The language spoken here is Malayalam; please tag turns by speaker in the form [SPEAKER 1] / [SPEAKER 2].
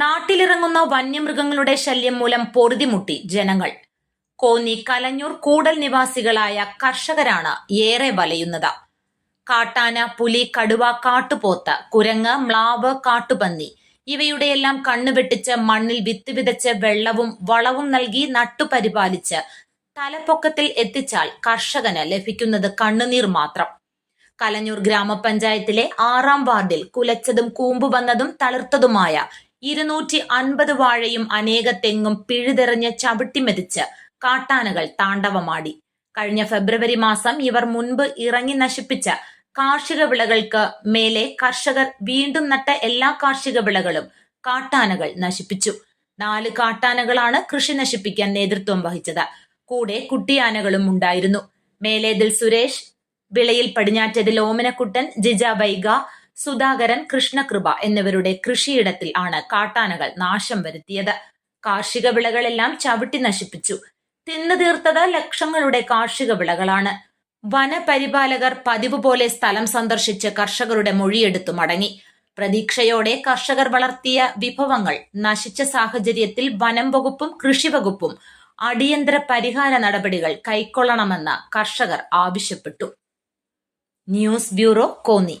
[SPEAKER 1] നാട്ടിലിറങ്ങുന്ന വന്യമൃഗങ്ങളുടെ ശല്യം മൂലം പൊറുതിമുട്ടി ജനങ്ങൾ. കോന്നി കലഞ്ഞൂർ കൂടൽ നിവാസികളായ കർഷകരാണ് ഏറെ വലയുന്നത്. കാട്ടാന പുലി കടുവ കാട്ടുപോത്ത് കുരങ്ങ് മ്ലാവ് കാട്ടുപന്നി ഇവയുടെയെല്ലാം കണ്ണുവെട്ടിച്ച് മണ്ണിൽ വിത്ത് വിതച്ച് വെള്ളവും വളവും നൽകി നട്ടുപരിപാലിച്ച് തലപ്പൊക്കത്തിൽ എത്തിച്ചാൽ കർഷകന് ലഭിക്കുന്നത് കണ്ണുനീർ മാത്രം. കലഞ്ഞൂർ ഗ്രാമപഞ്ചായത്തിലെ ആറാം വാർഡിൽ കുലച്ചതും കൂമ്പു വന്നതും തളിർത്തതുമായ ഇരുന്നൂറ്റി അൻപത് വാഴയും അനേക തെങ്ങും പിഴുതെറിഞ്ഞ് ചവിട്ടിമെതിച്ച് കാട്ടാനകൾ താണ്ടവമാടി കഴിഞ്ഞ ഫെബ്രുവരി മാസം ഇവർ മുൻപ് ഇറങ്ങി നശിപ്പിച്ച കാർഷിക വിളകൾക്ക് മേലെ കർഷകർ വീണ്ടും നട്ട എല്ലാ കാർഷിക വിളകളും കാട്ടാനകൾ നശിപ്പിച്ചു. നാല് കാട്ടാനകളാണ് കൃഷി നശിപ്പിക്കാൻ നേതൃത്വം വഹിച്ചത്. കൂടെ കുട്ടിയാനകളും ഉണ്ടായിരുന്നു. മേലേതിൽ സുരേഷ് വിളയിൽ പടിഞ്ഞാറ്റതിൽ ഓമനക്കുട്ടൻ ജിജ വൈഗ സുധാകരൻ കൃഷ്ണകൃപ എന്നിവരുടെ കൃഷിയിടത്തിൽ ആണ് കാട്ടാനകൾ നാശം വരുത്തിയത്. കാർഷിക വിളകളെല്ലാം ചവിട്ടി നശിപ്പിച്ചു. തിന്നു തീർത്തത് ലക്ഷങ്ങളുടെ കാർഷിക വിളകളാണ്. വനപരിപാലകർ പതിവ് പോലെ സ്ഥലം സന്ദർശിച്ച് കർഷകരുടെ മൊഴിയെടുത്തു മടങ്ങി. പ്രതീക്ഷയോടെ കർഷകർ വളർത്തിയ വിഭവങ്ങൾ നശിച്ച സാഹചര്യത്തിൽ വനം വകുപ്പും കൃഷി വകുപ്പും അടിയന്തര പരിഹാര നടപടികൾ കൈക്കൊള്ളണമെന്ന് കർഷകർ ആവശ്യപ്പെട്ടു. News bureau Konni.